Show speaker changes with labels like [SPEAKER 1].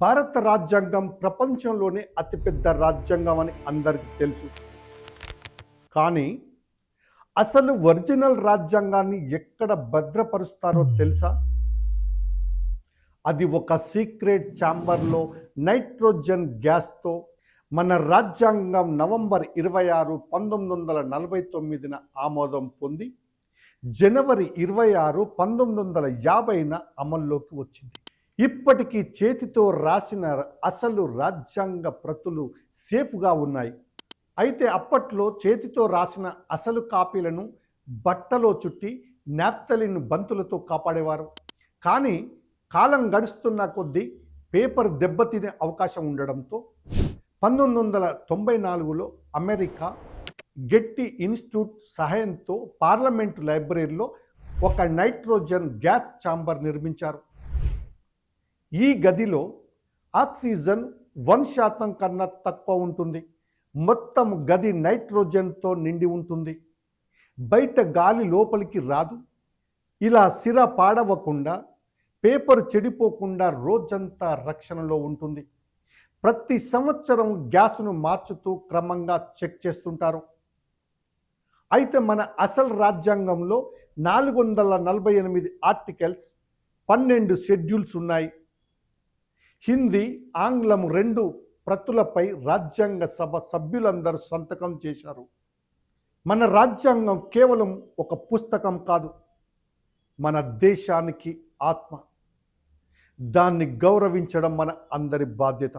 [SPEAKER 1] భారత రాజ్యాంగం ప్రపంచంలోనే అతిపెద్ద రాజ్యాంగం అని అందరికీ తెలుసు. కానీ అసలు ఒరిజినల్ రాజ్యాంగాన్ని ఎక్కడ భద్రపరుస్తారో తెలుసా? అది ఒక సీక్రెట్ ఛాంబర్లో నైట్రోజన్ గ్యాస్తో మన రాజ్యాంగం నవంబర్ ఇరవై ఆరు పంతొమ్మిది వందల నలభై తొమ్మిదిన ఆమోదం పొంది జనవరి ఇరవై ఆరు పంతొమ్మిది వందల యాభైన అమల్లోకి వచ్చింది. ఇప్పటికీ చేతితో రాసిన అసలు రాజ్యాంగ ప్రతులు సేఫ్గా ఉన్నాయి. అయితే అప్పట్లో చేతితో రాసిన అసలు కాపీలను బట్టలో చుట్టి నాప్తలిన్ బంతులతో కాపాడేవారు. కానీ కాలం గడుస్తున్న కొద్దీ పేపర్ దెబ్బతినే అవకాశం ఉండడంతో పంతొమ్మిది వందల తొంభై నాలుగులో అమెరికా గెట్టి ఇన్స్టిట్యూట్ సహాయంతో పార్లమెంటు లైబ్రరీలో ఒక నైట్రోజన్ గ్యాస్ ఛాంబర్ నిర్మించారు. ఈ గదిలో ఆక్సిజన్ వన్ శాతం కన్నా తక్కువ ఉంటుంది. మొత్తం గది నైట్రోజన్తో నిండి ఉంటుంది. బయట గాలి లోపలికి రాదు. ఇలా సిర పాడవకుండా పేపర్ చెడిపోకుండా రోజంతా రక్షణలో ఉంటుంది. ప్రతి సంవత్సరం గ్యాస్ను మార్చుతూ క్రమంగా చెక్ చేస్తుంటారు. అయితే మన అసలు రాజ్యాంగంలో నాలుగు వందల నలభై ఎనిమిది ఆర్టికల్స్ పన్నెండు షెడ్యూల్స్ ఉన్నాయి. హిందీ ఆంగ్లం రెండు ప్రతులపై రాజ్యాంగ సభ సభ్యులందరూ సంతకం చేశారు. మన రాజ్యాంగం కేవలం ఒక పుస్తకం కాదు మన దేశానికి ఆత్మ. దాన్ని గౌరవించడం మన అందరి బాధ్యత.